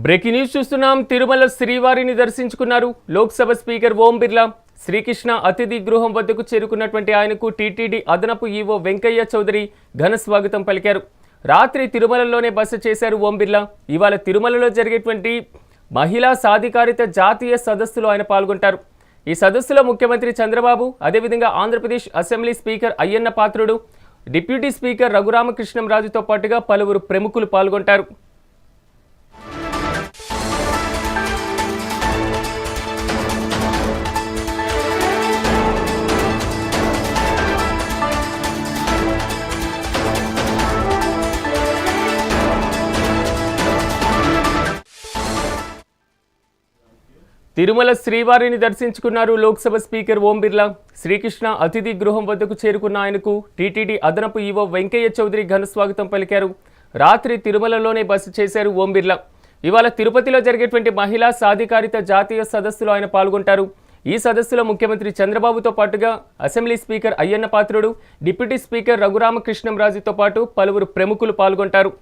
Breaking news చూస్తున్నాం. తిరుమల శ్రీవారిని దర్శించుకున్నారు. లోక్సభ స్పీకర్ ఓం బిర్లా. శ్రీకృష్ణ అతిథి గృహం వద్దకు చేరుకున్నటువంటి ఆయనకు టీటీడీ అదనపు ఈవో వెంకయ్య చౌదరి ఘన స్వాగతం పలికారు. రాత్రి తిరుమలలోనే బస చేశారు ఓం బిర్లా. ఇవాళ తిరుమలలో జరిగేటువంటి మహిళా సాధికారిత జాతీయ సదస్సులో ఆయన పాల్గొంటారు. ఈ సదస్సులో ముఖ్యమంత్రి చంద్రబాబు అదేవిధంగా Andhra Pradesh assembly speaker Ayyanna Patrudu deputy speaker రఘురామకృష్ణంరాజుతో పాటుగా పలువురు ప్రముఖులు పాల్గొంటారు. తిరుమల శ్రీవారిని దర్శించుకున్నారు లోక్సభ స్పీకర్ ఓం బిర్లా. శ్రీకృష్ణ అతిథి గృహం వద్దకు చేరుకున్న ఆయనకు టీటీడీ అదనపు ఈవో వెంకయ్య చౌదరి ఘన స్వాగతం పలికారు. రాత్రి తిరుమలలోనే బస చేశారు ఓం బిర్లా. ఇవాళ తిరుపతిలో జరిగేటువంటి మహిళా సాధికారిత జాతీయ సదస్సులో ఆయన పాల్గొంటారు. ఈ సదస్సులో ముఖ్యమంత్రి చంద్రబాబుతో పాటుగా assembly speaker Ayyanna Patrudu deputy speaker రఘురామకృష్ణంరాజుతో పాటు పలువురు ప్రముఖులు పాల్గొంటారు.